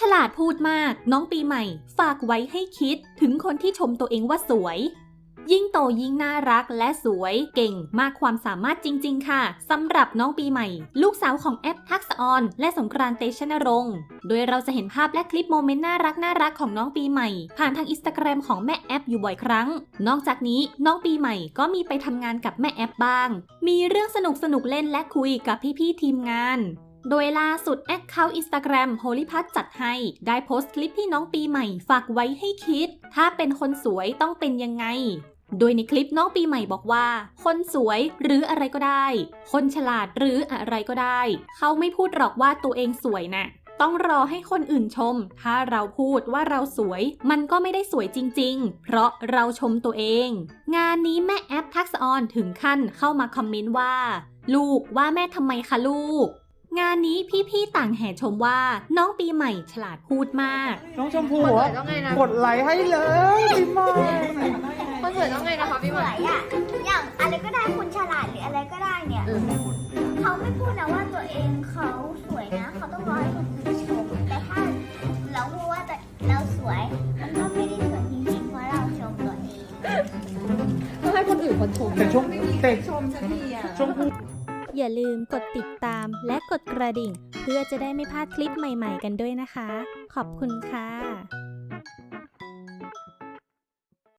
ฉลาดพูดมากน้องปีใหม่ ฝากไว้ให้คิดถึงคนที่ชมตัวเองว่าสวย ยิ่งโตยิ่งน่ารักและสวยเก่งมากความสามารถจริง ๆ ค่ะสำหรับน้องปีใหม่ ลูกสาวของแอปทักษออน และสงกรานเตชะนรงค์โดยเราจะเห็นภาพและคลิปโมเมนต์น่ารักน่ารักของน้องปีใหม่ ผ่านทางอินสตาแกรมของแม่แอปอยู่บ่อยครั้ง นอกจากนี้น้องปีใหม่ก็มีไปทำงานกับแม่แอปบ้าง มีเรื่องสนุกสนุกเล่นและคุยกับพี่ๆทีมงานโดยล่าสุดแอคเคาท์อินสตาแกรมโฮลิพัทจัดให้ ได้โพสต์คลิปที่น้องปีใหม่ฝากไว้ให้คิด ถ้าเป็นคนสวยต้องเป็นยังไง โดยในคลิปน้องปีใหม่บอกว่า คนสวยหรืออะไรก็ได้ คนฉลาดหรืออะไรก็ได้ เขาไม่พูดหรอกว่าตัวเองสวยนะต้องรอให้คนอื่นชม ถ้าเราพูดว่าเราสวย มันก็ไม่ได้สวยจริง ๆ เพราะเราชมตัวเอง งานนี้แม่แอปทักษะออนถึงขั้นเข้ามาคอมเมนต์ว่า ลูกว่าแม่ทำไมคะลูก งานนี้พี่ๆต่างแห่ชมว่า น้องปีใหม่ฉลาดพูดมาก น้องชมพูคนสวอะยต้องไงนะกดไลค์ให้เลยพี่ใหม่คน สวยต้องไงนะคะพี่สใหม่วยอะอย่างอะไรก็ได้คุณฉลาดหรืออะไรก็ได้เนี่ยอืมเขาไม่พูดนะว่าตัวเองเขาสวยนะ เขาต้องรอให้คนอื่นชมแต่ถ้าเราพูดว่าตัวเราสวยมันก็ไม่ได้สวยจริงๆเพราะเราชมตัวเองต้องให้คนอื่นคนชมแต่ชมแต่ชมสักทีอะชมพูอย่าลืมกดติดตามและกดกระดิ่ง เพื่อจะได้ไม่พลาดคลิปใหม่ ๆ กันด้วยนะคะ ขอบคุณค่ะ